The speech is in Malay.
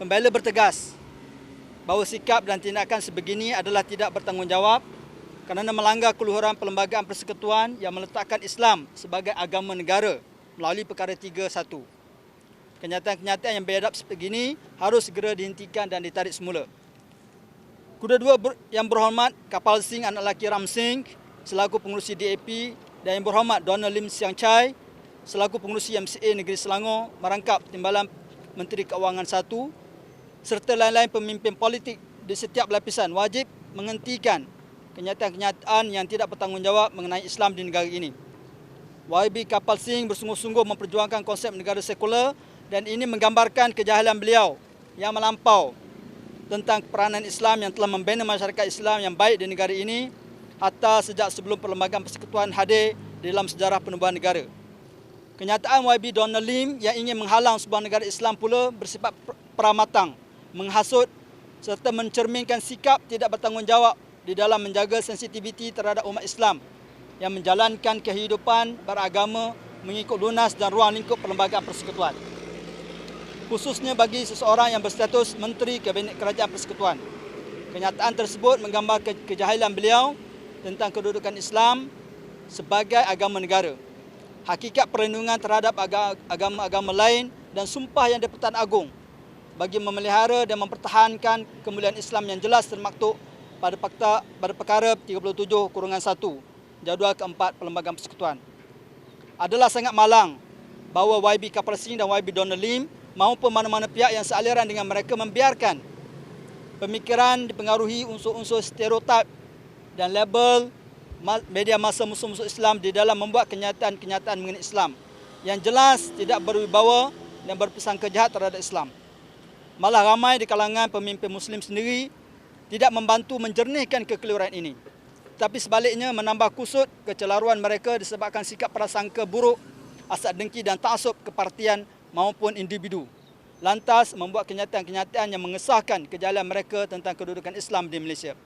Pembela bertegas bahawa sikap dan tindakan sebegini adalah tidak bertanggungjawab kerana melanggar keluhuran Perlembagaan Persekutuan yang meletakkan Islam sebagai agama negara melalui perkara 31. Kenyataan-kenyataan yang beradab sebegini harus segera dihentikan dan ditarik semula. Kedua-dua ber, yang berhormat Kapal Singh anak lelaki Ram Singh selaku pengurusi DAP dan yang berhormat Donald Lim Siang Chai selaku pengurusi MCA Negeri Selangor merangkap Timbalan Menteri Keuangan 1 serta lain-lain pemimpin politik di setiap lapisan wajib menghentikan kenyataan-kenyataan yang tidak bertanggungjawab mengenai Islam di negara ini. YB Kapal Singh bersungguh-sungguh memperjuangkan konsep negara sekular dan ini menggambarkan kejahilan beliau yang melampau tentang peranan Islam yang telah membina masyarakat Islam yang baik di negara ini hatta sejak sebelum Perlembagaan Persekutuan hadir dalam sejarah penubuhan negara. Kenyataan YB Donald Lim yang ingin menghalang sebuah negara Islam pula bersifat peramatang, menghasut serta mencerminkan sikap tidak bertanggungjawab di dalam menjaga sensitiviti terhadap umat Islam yang menjalankan kehidupan beragama mengikut lunas dan ruang lingkup Perlembagaan Persekutuan khususnya bagi seseorang yang berstatus Menteri Kabinet Kerajaan Persekutuan. Kenyataan tersebut menggambar kejahilan beliau tentang kedudukan Islam sebagai agama negara. Hakikat perlindungan terhadap agama-agama lain dan sumpah yang di-Pertuan Agong bagi memelihara dan mempertahankan kemuliaan Islam yang jelas termaktub pada fakta pada perkara 37 kurungan 1 jadual keempat Perlembagaan Persekutuan. Adalah sangat malang bahawa YB Kapal Singh dan YB Donald Lim maupun mana-mana pihak yang sealiran dengan mereka membiarkan pemikiran dipengaruhi unsur-unsur stereotip dan label media masa musuh-musuh Islam di dalam membuat kenyataan-kenyataan mengenai Islam yang jelas tidak berwibawa dan berpesan kejahat terhadap Islam. Malah ramai di kalangan pemimpin Muslim sendiri tidak membantu menjernihkan kekeliruan ini. Tapi sebaliknya menambah kusut kecelaruan mereka disebabkan sikap prasangka buruk, asat dengki dan taksub kepartian maupun individu. Lantas membuat kenyataan-kenyataan yang mengesahkan kejalan mereka tentang kedudukan Islam di Malaysia.